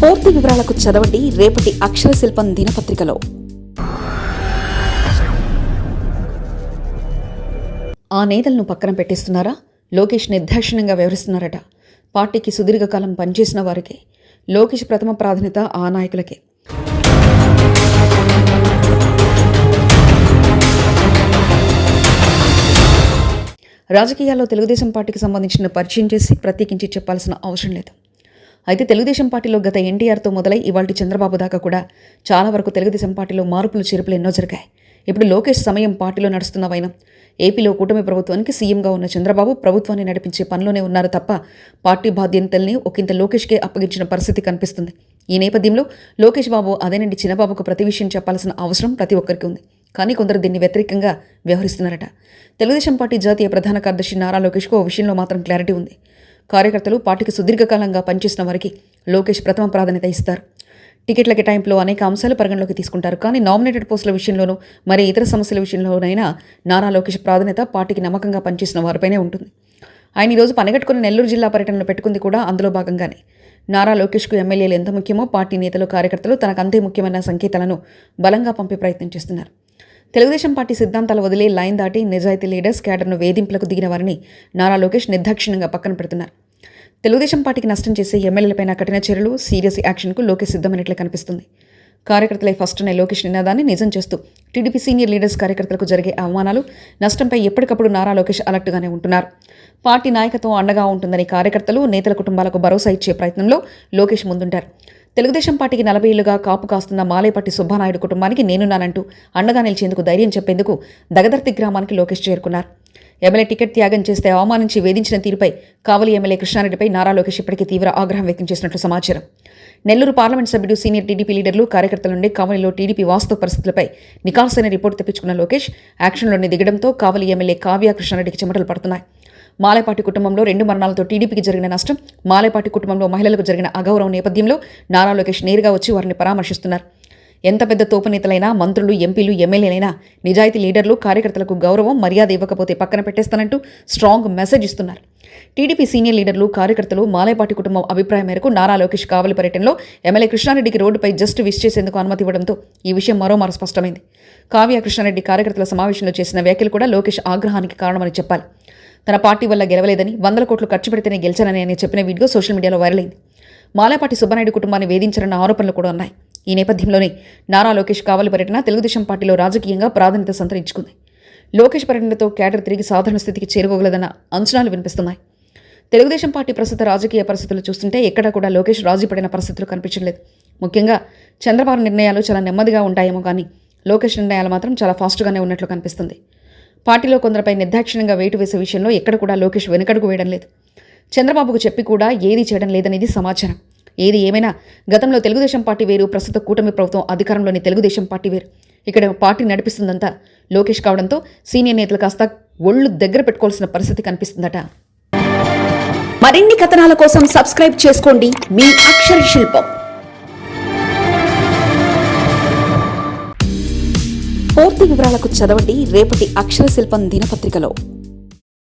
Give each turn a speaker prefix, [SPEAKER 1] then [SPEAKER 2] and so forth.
[SPEAKER 1] పూర్తి వివరాలకు చదవండి రేపటి అక్షర శిల్పం దినపత్రికలో. ఆ నేతలను పక్కన పెట్టేస్తున్నారా? లోకేష్ నిర్దాక్షిణ్యంగా వ్యవహరిస్తున్నారట. పార్టీకి సుదీర్ఘకాలం పనిచేసిన వారికి. లోకేష్ ప్రథమ ప్రాధాన్యత ఆ నాయకులకే. రాజకీయాల్లో తెలుగుదేశం పార్టీకి సంబంధించిన పరిచయం చేసి ప్రత్యేకించి చెప్పాల్సిన అవసరం లేదు. అయితే తెలుగుదేశం పార్టీలో గత ఎన్టీఆర్తో మొదలై ఇవాళ చంద్రబాబు దాకా కూడా చాలా వరకు తెలుగుదేశం పార్టీలో మార్పులు చేర్పులు ఎన్నో జరిగాయి. ఇప్పుడు లోకేష్ సమయం పార్టీలో నడుస్తున్న వైనం. ఏపీలో కూటమి ప్రభుత్వానికి సీఎంగా ఉన్న చంద్రబాబు ప్రభుత్వాన్ని నడిపించే పనిలోనే ఉన్నారు తప్ప పార్టీ బాధ్యతల్ని ఒకంత లోకేష్కే అప్పగించిన పరిస్థితి కనిపిస్తుంది. ఈ నేపథ్యంలో లోకేష్ బాబు అదేనండి చిన్నబాబుకు ప్రతి విషయం చెప్పాల్సిన అవసరం ప్రతి ఒక్కరికి ఉంది. కానీ కొందరు దీన్ని వ్యతిరేకంగా వ్యవహరిస్తున్నారట. తెలుగుదేశం పార్టీ జాతీయ ప్రధాన కార్యదర్శి నారా లోకేష్కు ఓ విషయంలో మాత్రం క్లారిటీ ఉంది. కార్యకర్తలు పార్టీకి సుదీర్ఘకాలంగా పనిచేసిన వారికి లోకేష్ ప్రథమ ప్రాధాన్యత ఇస్తారు. టికెట్ల కేటాయింపులో అనేక అంశాలు పరిగణలోకి తీసుకుంటారు. కానీ నామినేటెడ్ పోస్టుల విషయంలోనూ మరి ఇతర సమస్యల విషయంలోనైనా నారా లోకేష్ ప్రాధాన్యత పార్టీకి నమ్మకంగా పనిచేసిన వారిపైనే ఉంటుంది. ఆయన ఈరోజు పనిగట్టుకుని నెల్లూరు జిల్లా పర్యటనలో పెట్టుకుంది కూడా అందులో భాగంగానే. నారా లోకేష్కు ఎమ్మెల్యేలు ఎంత ముఖ్యమో పార్టీ నేతలు కార్యకర్తలు తనకు అంతే ముఖ్యమైన సంకేతాలను బలంగా పంపే ప్రయత్నం చేస్తున్నారు. తెలుగుదేశం పార్టీ సిద్ధాంతాలు వదిలే లైన్ దాటి నిజాయితీ లీడర్స్ క్యాడర్ను వేధింపులకు దిగిన వారిని నారా లోకేష్ నిర్దాక్షిణ్యంగా పక్కన పెడుతున్నారు. తెలుగుదేశం పార్టీకి నష్టం చేసే ఎమ్మెల్యేలపైన కఠిన చర్యలు సీరియస్ యాక్షన్కు లోకేష్ సిద్ధమైనట్లే కనిపిస్తుంది. కార్యకర్తలై ఫస్ట్ అనే లోకేష్ నినాదాన్ని నిజం చేస్తూ టీడీపీ సీనియర్ లీడర్స్ కార్యకర్తలకు జరిగే అవమానాలు నష్టంపై ఎప్పటికప్పుడు నారా లోకేష్ అలర్ట్గానే ఉంటున్నారు. పార్టీ నాయకత్వం అండగా ఉంటుందని కార్యకర్తలు నేతల కుటుంబాలకు భరోసా ఇచ్చే ప్రయత్నంలో లోకేష్ ముందుంటారు. తెలుగుదేశం పార్టీకి నలభై ఏళ్ళుగా కాపు కాస్తున్న మాలేపట్టి సుబ్బానాయుడు కుటుంబానికి నేనున్నానంటూ అండగా నిలిచేందుకు ధైర్యం చెప్పేందుకు దగదర్తి గ్రామానికి లోకేష్ చేరుకున్నారు. ఎమ్మెల్యే టికెట్ త్యాగం చేస్తే అవమానించి వేధించిన తీరుపై కావలి ఎమ్మెల్యే కృష్ణారెడ్డిపై నారా లోకేష్ ఇప్పటికీ తీవ్ర ఆగ్రహం వ్యక్తం చేసినట్లు సమాచారం. నెల్లూరు పార్లమెంట్ సభ్యుడు సీనియర్ టీడీపీ లీడర్లు కార్యకర్తల నుండి కావలిలో టీడీపీ వాస్తవ పరిస్థితులపై నికాల్సైన రిపోర్టు తెప్పించుకున్న లోకేష్ యాక్షన్లోని దిగడంతో కావలి ఎమ్మెల్యే కావ్య కృష్ణారెడ్డికి చెమటలు పడుతున్నాయి. మాలేపాటి కుటుంబంలో రెండు మరణాలతో టీడీపీకి జరిగిన నష్టం మాలేపాటి కుటుంబంలో మహిళలకు జరిగిన అగౌరవం నేపథ్యంలో నారా లోకేష్ నేరుగా వచ్చి వారిని పరామర్శిస్తున్నారు. ఎంత పెద్ద తోపునేతలైనా మంత్రులు ఎంపీలు ఎమ్మెల్యేలైనా నిజాయితీ లీడర్లు కార్యకర్తలకు గౌరవం మర్యాద ఇవ్వకపోతే పక్కన పెట్టేస్తానంటూ స్ట్రాంగ్ మెసేజ్ ఇస్తున్నారు. టీడీపీ సీనియర్ లీడర్లు కార్యకర్తలు మాలేపాటి కుటుంబం అభిప్రాయం మేరకు నారా లోకేష్ కావలి పర్యటనలో ఎమ్మెల్యే కృష్ణారెడ్డికి రోడ్డుపై జస్ట్ విష్ చేసేందుకు అనుమతి ఇవ్వడంతో ఈ విషయం మరోమారు స్పష్టమైంది. కావ్య కృష్ణారెడ్డి కార్యకర్తల సమావేశంలో చేసిన వ్యాఖ్యలు కూడా లోకేష్ ఆగ్రహానికి కారణమని చెప్పాలి. తన పార్టీ వల్ల గెలవలేదని వందల కోట్లు ఖర్చు పెడితేనే గెలిచానని ఆయన చెప్పిన వీడియో సోషల్ మీడియాలో వైరల్ అయింది. మాలాపాటి సుబ్బనాయుడు కుటుంబాన్ని వేధించారన్న ఆరోపణలు కూడా ఉన్నాయి. ఈ నేపథ్యంలోనే నారా లోకేష్ కావలి పర్యటన తెలుగుదేశం పార్టీలో రాజకీయంగా ప్రాధాన్యత సంతరించుకుంది. లోకేష్ పర్యటనతో కేడర్ తిరిగి సాధారణ స్థితికి చేరుకోగలదన్న అంచనాలు వినిపిస్తున్నాయి. తెలుగుదేశం పార్టీ ప్రస్తుత రాజకీయ పరిస్థితులు చూస్తుంటే ఎక్కడా కూడా లోకేష్ రాజీపడిన పరిస్థితులు కనిపించలేదు ముఖ్యంగా చంద్రబాబు నిర్ణయాలు చాలా నెమ్మదిగా ఉంటాయేమో కానీ లోకేష్ నిర్ణయాలు మాత్రం చాలా ఫాస్ట్గానే ఉన్నట్లు కనిపిస్తుంది. పార్టీలో కొందరిపై నిర్దాక్షిణ్యంగా వేటు వేసే విషయంలో ఎక్కడ కూడా లోకేష్ వెనుకడుగు వేయడం లేదు. చంద్రబాబుకు చెప్పి కూడా ఏది చేయడం లేదనేది సమాచారం. ఏది ఏమైనా గతంలో తెలుగుదేశం పార్టీ వేరు ప్రస్తుత కూటమి ప్రభుత్వం అధికారంలోని తెలుగుదేశం పార్టీ వేరు. ఇక్కడ పార్టీ నడిపిస్తుందంతా లోకేష్ కావడంతో సీనియర్ నేతలు కాస్త ఒళ్ళు దగ్గర పెట్టుకోవాల్సిన పరిస్థితి కనిపిస్తుందట. మరిన్ని కథనాల కోసం సబ్స్క్రైబ్ చేసుకోండి మీ అక్షర శిల్పం. పూర్తి వివరాలకు చదవండి రేపటి అక్షర శిల్పం దినపత్రికలో.